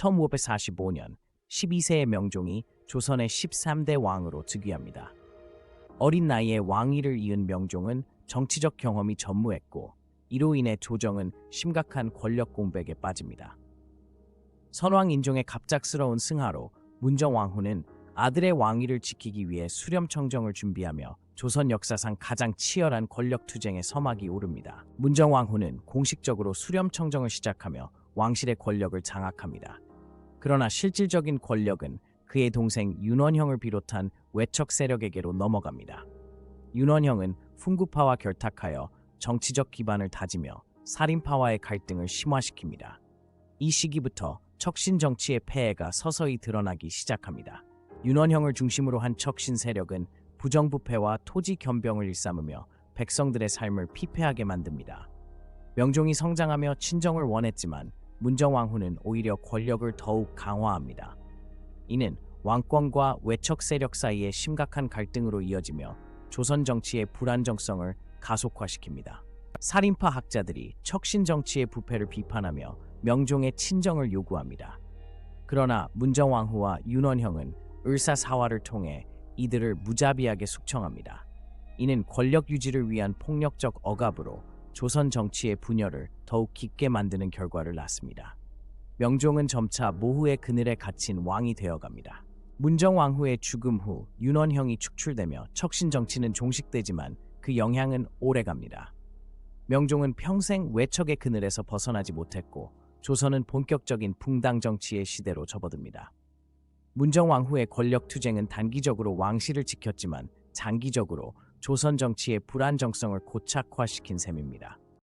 1545년 12세의 명종이 조선의 13대 왕으로 즉위합니다. 어린 나이에 왕위를 이은 명종은 정치적 경험이 전무했고 이로 인해 조정은 심각한 권력 공백에 빠집니다. 선왕 인종의 갑작스러운 승하로 문정왕후는 아들의 왕위를 지키기 위해 수렴청정을 준비하며 조선 역사상 가장 치열한 권력 투쟁의 서막이 오릅니다. 문정왕후는 공식적으로 수렴청정을 시작하며 왕실의 권력을 장악합니다. 그러나 실질적인 권력은 그의 동생 윤원형을 비롯한 외척 세력에게로 넘어갑니다. 윤원형은 훈구파와 결탁하여 정치적 기반을 다지며 살인파와의 갈등을 심화시킵니다. 이 시기부터 척신 정치의 폐해가 서서히 드러나기 시작합니다. 윤원형을 중심으로 한 척신 세력은 부정부패와 토지 겸병을 일삼으며 백성들의 삶을 피폐하게 만듭니다. 명종이 성장하며 친정을 원했지만 문정왕후는 오히려 권력을 더욱 강화합니다. 이는 왕권과 외척 세력 사이의 심각한 갈등으로 이어지며 조선 정치의 불안정성을 가속화시킵니다. 살인파 학자들이 척신 정치의 부패를 비판하며 명종의 친정을 요구합니다. 그러나 문정왕후와 윤원형은 을사사화를 통해 이들을 무자비하게 숙청합니다. 이는 권력 유지를 위한 폭력적 억압으로 조선 정치의 분열을 더욱 깊게 만드는 결과를 낳습니다. 명종은 점차 모후의 그늘에 갇힌 왕이 되어갑니다. 문정왕후의 죽음 후 윤원형이 축출되며 척신 정치는 종식되지만 그 영향은 오래갑니다. 명종은 평생 외척의 그늘에서 벗어나지 못했고 조선은 본격적인 붕당 정치의 시대로 접어듭니다. 문정왕후의 권력 투쟁은 단기적으로 왕실을 지켰지만 장기적으로 조선 정치의 불안정성을 고착화시킨 셈입니다.